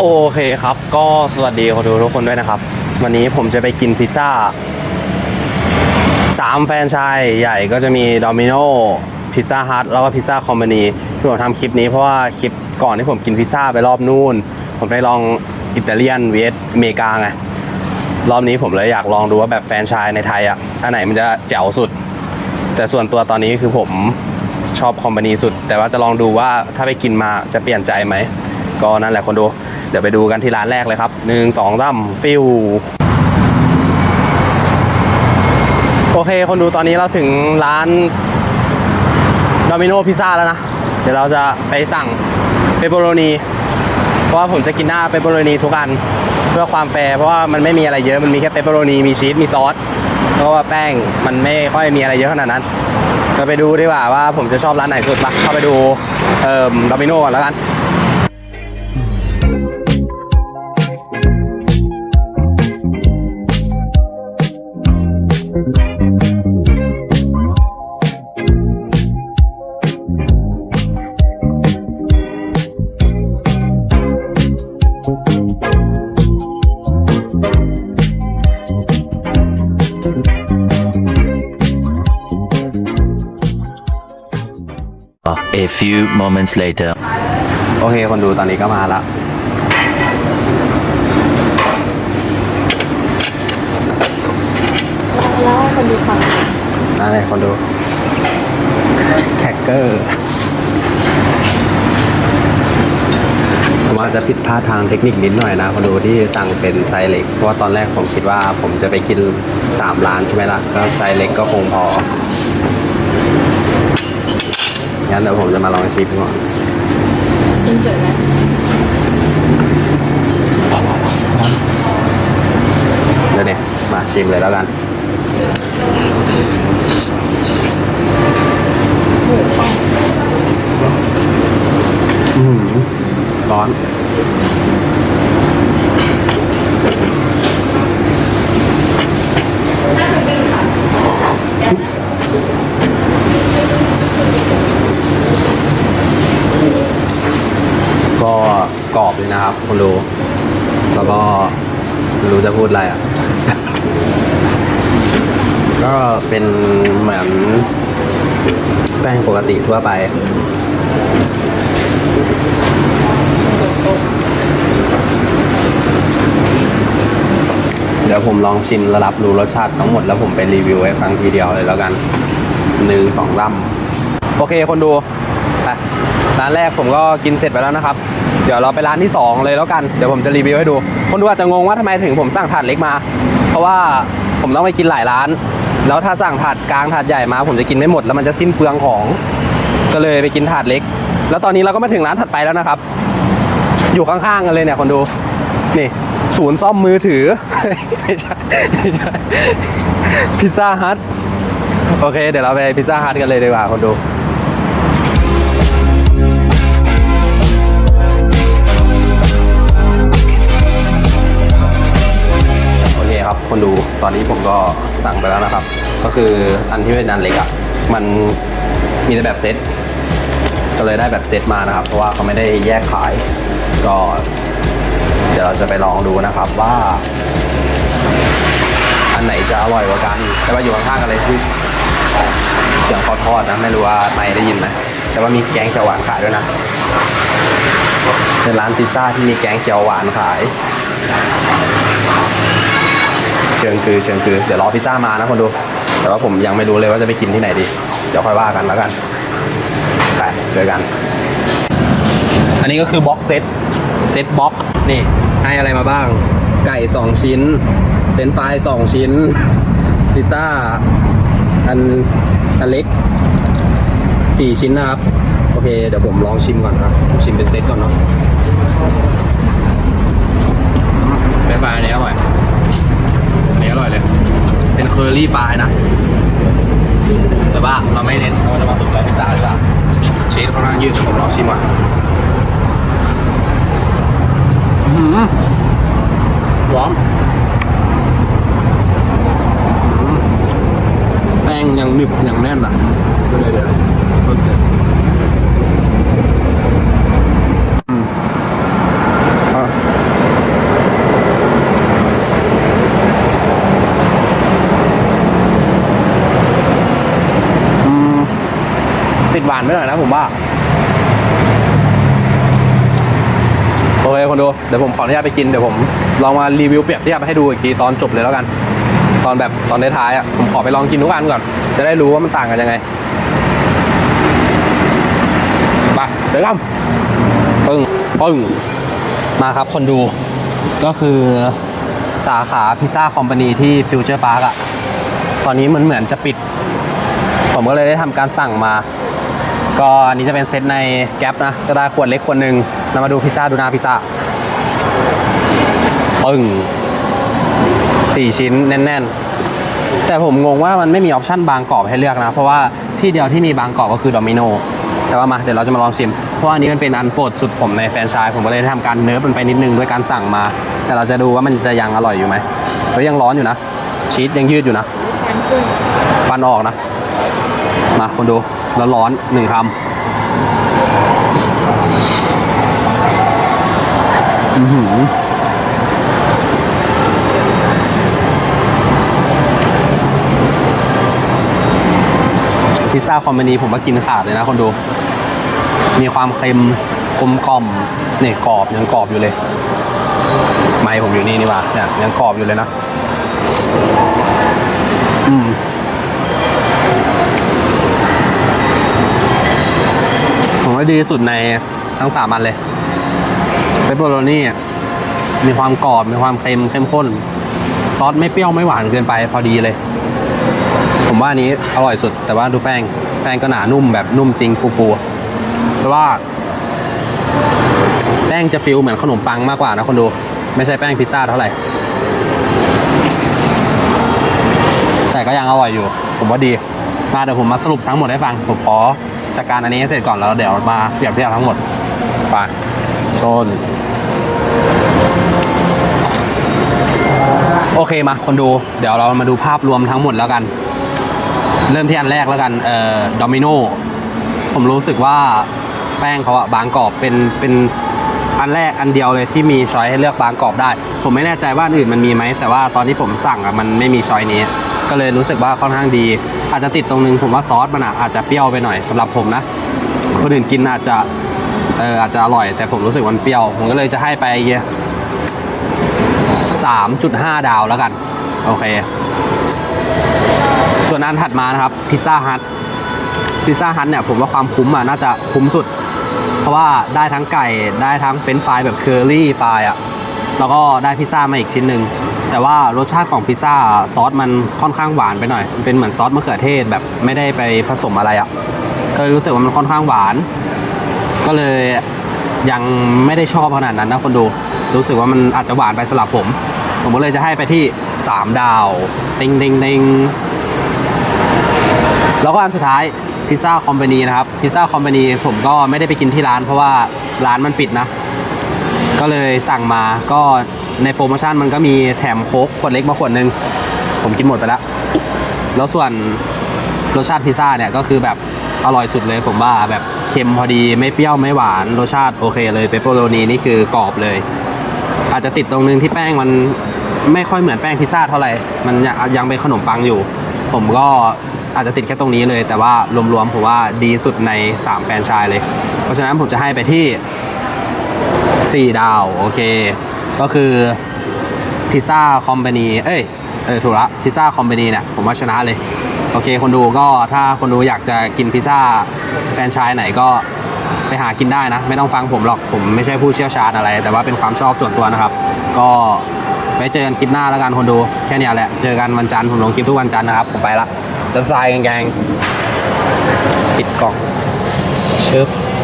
โอเคครับ ก็สวัสดีคนดูทุกคนด้วยนะครับ วันนี้ผมจะไปกินพิซซ่าสามแฟนชายใหญ่ก็จะมีโดมิโนพิซซ่าฮัทแล้วก็พิซซ่าคอม p านีที่ผมทำคลิปนี้เพราะว่าคลิปก่อนที่ผมกินพิซซ่าไปรอบนู่น ผมได้ลองอิตาเลียนเวสอเมริกาไงรอบนี้ผมเลยอยากลองดูว่าแบบแฟนชายในไทยอะอันไหนมันจะแจ๋วสุด แต่ส่วนตัวตอนนี้คือผมชอบคอมพานีสุด แต่ว่าจะลองดูว่าถ้าไปกินมาจะเปลี่ยนใจไหม ก็นั่นแหละคนดู เดี๋ยวไปดูกันที่ร้านแรกเลยครับหนึ่งสองสามฟิวโอเค คนดูตอนนี้เราถึงร้านดมิโนพิซซ่าแล้วนะ เดี๋ยวเราจะไปสั่งเปปเปอโรนีเพราะว่าผมจะกินหน้าเปปเปอโรนีทุกอันเพื่อความแฟร์เพราะว่ามันไม่มีอะไรเยอะมันมีแค่เปปเปอโรนีมีชีสมีซอสเพราะว่าแป้งมันไม่ค่อยมีอะไรเยอะขนาดนั้นเราไปดูดีกว่าว่าผมจะชอบร้านไหนสุดปะเข้าไปดูเอ่อดอมิโนก่อนแล้วกัน few moments later. โอเค คนดูตอนนี้ก็มาแล้วแล้วให้คนดูฟังนั่นเลยคนดูแท็กเกอร์ผมอาจจะผิดพลาดทางเทคนิคนิดหน่อยนะคนดูที่สั่งเป็นไซส์เล็ก เพราะว่าตอนแรกผมคิดว่าผมจะไปกิน3ร้านใช่ไหมล่ะ ก็ไซส์เล็กก็คงพอ งั้นเดี๋ยวผมจะมาลองชิมก่อนอินเสิร์ตไหมเดี๋ยวเนี่ยมาชิมเลยแล้วกันอืมร้อน ก็กรอบเลยนะครับคุณดู แล้วก็ไม่ รู้จะพูดอะไรอะ ก็เป็นเหมือนแป้งปกติทั่วไป เดี๋ยวผมลองชิมและรับรู้รสชาติทั้งหมดแล้วผมไปรีวิวให้ฟังทีเดียวเลยแล้วกันหนึ่งสองล่ำโอเคคนดูไปร้านแรกผมก็กินเสร็จไปแล้วนะครับ เดี๋ยวเราไปร้านที่ 2 เลยแล้วกัน เดี๋ยวผมจะรีวิวให้ดู คนดูอาจจะงงว่าทำไมถึงผมสั่งถาดเล็กมา เพราะว่าผมต้องไปกินหลายร้าน แล้วถ้าสั่งถาดกลางถาดใหญ่มา ผมจะกินไม่หมดแล้วมันจะสิ้นเปลืองของ ก็เลยไปกินถาดเล็ก แล้วตอนนี้เราก็มาถึงร้านถัดไปแล้วนะครับ อยู่ข้างๆกันเลยเนี่ยคนดู นี่ศูนย์ซ่อมมือถือไม่ใช่ไม่ใช่พิซซ่าฮัทโอเค เดี๋ยวเราไปพิซซ่าฮัทกันเลยดีกว่าคนดู คนดูตอนนี้ผมก็สั่งไปแล้วนะครับ ก็คืออันที่เป็นอันเล็กอะ่ะมันมีแต่แบบเซตก็เลยได้แบบเซตมานะครับ เพราะว่าเขาไม่ได้แยกขาย ก็ เดี๋ยวเราจะไปลองดูนะครับว่า อันไหนจะอร่อยกว่ากัน แต่ว่าอยู่ข้างๆกันเลยคือเสียงทอดนะ ไม่รู้ว่าไม่ได้ยินไหมแต่ว่ามีแกงเขียวหวานขายด้วยนะเป็นร้านพิซซ่าที่มีแกงเขียวหวานขาย เชิญคือเชิญคือเดี๋ยวรอพิซซ่ามานะคนดู แต่ว่าผมยังไม่รู้เลยว่าจะไปกินที่ไหนดี เดี๋ยวค่อยว่ากันแล้วกัน ไปเจอกัน อันนี้ก็คือบ็อกเซตเซตบ็อกนี่ให้อะไรมาบ้าง ไก่ 2 ชิ้นเฟรนฟราย2ชิ้น พิซซ่า อันอันเล็ก4ชิ้นนะครับ โอเค เดี๋ยวผมลองชิมก่อนครับ ชิมเป็นเซตก่อนเนาะเฟรนช์ฟรายอันนี้อร่อย อันนี้อร่อยเลย เป็นเคอรี่ฟรายนะ แต่ว่าเราไม่เน้นเราจะมาสุดกับพิซซ่าดีกว่าชีสค่อนข้างยืดเดี๋ยวผมลองชิมก่อนอื้อหือร้อนอื้อแป้งยังหนึบยังแน่นอะเดี๋ยวเดี๋ยวโอเคอืมอะ ไปหน่อยนะผมว่า โอเคคน ดู เดี๋ยวผมขออนุญาตไปกิน เดี๋ยวผมลองมารีวิวเปรียบเทียบให้ดูอีกทีตอนจบเลยแล้วกัน ตอนแบบตอนท้ายอะ ผมขอไปลองกินทุกอันก่อน จะได้รู้ว่ามันต่างกันยังไงไปเดี๋ยวกันปึ้งปึ้งมาครับคนดู ก็คือสาขาพิซซ่าคอมพานีที่ฟิวเจอร์พาร์คอะตอนนี้มันเหมือนจะปิด ผมก็เลยได้ทำการสั่งมาก็อันนี้จะเป็นเซตในแก๊ปนะ ก็ได้ขวดเล็กขวดหนึ่งเรามาดูพิซซ่าดูหน้าพิซซ่า ปึ้งสี่ชิ้นแน่น ๆ แต่ผมงงว่ามันไม่มีออปชั่นบางกรอบให้เลือกนะ เพราะว่าที่เดียวที่มีบางกรอบก็คือดอมิโนแต่ว่ามาเดี๋ยวเราจะมาลองชิม เพราะว่าอันนี้มันเป็นอันโปรดสุดผมในแฟรนไชส์ผมก็เลยได้ทำการเนิร์ฟมันไปนิดนึงด้วยการสั่งมา แต่เราจะดูว่ามันจะยังอร่อยอยู่ไหมเฮ้ยยังร้อนอยู่นะ ชีสยังยืดอยู่นะฟันออกนะ มาคนดูร้อนหนึ่งคำอือหือ พิซซ่าคอมพานีผมว่ากินขาดเลยนะคนดู มีความเค็มกลมกล่อมเนี่ยกรอบยังกรอบอยู่เลย ไม้ผมอยู่นี่นี่ว่าเนี่ยยังกรอบอยู่เลยนะ อืมผมว่าดีสุดในทั้งสามอันเลยเปปเปอโรนี่มีความกรอบมีความเค็มเข้มข้น ซอสไม่เปรี้ยวไม่หวานเกินไปพอดีเลย ผมว่าอันนี้อร่อยสุด แต่ว่าดูแป้ง แป้งก็หนานุ่มแบบนุ่มจริงฟูๆแต่ว่า แป้งจะฟิลเหมือนขนมปังมากกว่านะคนดู ไม่ใช่แป้งพิซซ่าเท่าไหร่ แต่ก็ยังอร่อยอยู่ ผมว่าดี มาเดี๋ยวผมมาสรุปทั้งหมดให้ฟัง ผมขอจัดการอันนี้เสร็จก่อนแล้วเดี๋ยวมาเปรียบเทียบทั้งหมดไปชนโอเคมาคนดู เดี๋ยวเรามาดูภาพรวมทั้งหมดแล้วกัน เริ่มที่อันแรกแล้วกันเอ่อดอมิโนผมรู้สึกว่าแป้งเขาอะบางกรอบเป็นเป็นอันแรกอันเดียวเลยที่มีช้อยให้เลือกบางกรอบได้ ผมไม่แน่ใจว่าอันอื่นมันมีไหม แต่ว่าตอนที่ผมสั่งอะมันไม่มีช้อยนี้ ก็เลยรู้สึกว่าค่อนข้างดี อาจจะติดตรงนึงผมว่าซอสมันอะอาจจะเปรี้ยวไปหน่อยสำหรับผมนะ คนอื่นกินอาจจะเอออาจจะอร่อย แต่ผมรู้สึกว่ามันเปรี้ยว ผมก็เลยจะให้ไป3.5ดาวแล้วกัน โอเค ส่วนอันถัดมานะครับพิซซ่าฮัทพิซซ่าฮัทเนี่ยผมว่าความคุ้มอะน่าจะคุ้มสุด เพราะว่าได้ทั้งไก่ได้ทั้งเฟรนช์ฟรายแบบเคอรี่ฟรายอะแล้วก็ได้พิซซ่ามาอีกชิ้นหนึ่งแต่ว่ารสชาติของพิซซ่าซอสมันค่อนข้างหวานไปหน่อยมันเป็นเหมือนซอสมะเขือเทศแบบไม่ได้ไปผสมอะไรอะก็เลยรู้สึกว่ามันค่อนข้างหวาน ก็เลยยังไม่ได้ชอบขนาดนั้นนะคนดู รู้สึกว่ามันอาจจะหวานไปสำหรับผม ผมก็เลยจะให้ไปที่ 3 ดาว ติงติงติง แล้วก็อันสุดท้ายพิซซ่าคอมพานีนะครับพิซซ่าคอมพานีผมก็ไม่ได้ไปกินที่ร้าน เพราะว่าร้านมันปิดนะ ก็เลยสั่งมาก็ในโปรโมชั่นมันก็มีแถมโค้กขวดเล็กมาขวดหนึ่งผมกินหมดไปแล้ว แล้วส่วนรสชาติพิซซ่าเนี่ยก็คือแบบอร่อยสุดเลยผมว่าแบบเค็มพอดีไม่เปรี้ยวไม่หวานรสชาติโอเคเลยเปปเปอโรนีนี่คือกรอบเลย อาจจะติดตรงนึงที่แป้งมันไม่ค่อยเหมือนแป้งพิซซ่าเท่าไหร่ มันยังเป็นขนมปังอยู่ ผมก็ อาจจะติดแค่ตรงนี้เลย แต่ว่ารวมๆผมว่าดีสุดใน 3 แฟรนไชส์เลย เพราะฉะนั้นผมจะให้ไปที่ 4 ดาว โอเค ก็คือพิซซ่าคอมพานีเอ้ยเออถูกละพิซซ่าคอมพานีเนี่ยผมว่าชนะเลย โอเค คนดูก็ถ้าคนดูอยากจะกินพิซซ่าแฟรนไชส์ไหนก็ไปหากินได้นะ ไม่ต้องฟังผมหรอกผมไม่ใช่ผู้เชี่ยวชาญอะไร แต่ว่าเป็นความชอบส่วนตัวนะครับ ก็ไว้เจอกันคลิปหน้าแล้วกันคนดูแค่นี้แหละ เจอกันวันจันทร์ผมลงคลิปทุกวันจันทร์นะครับ ผมไปละ จะทรายแกงปิดกล่องเชิบ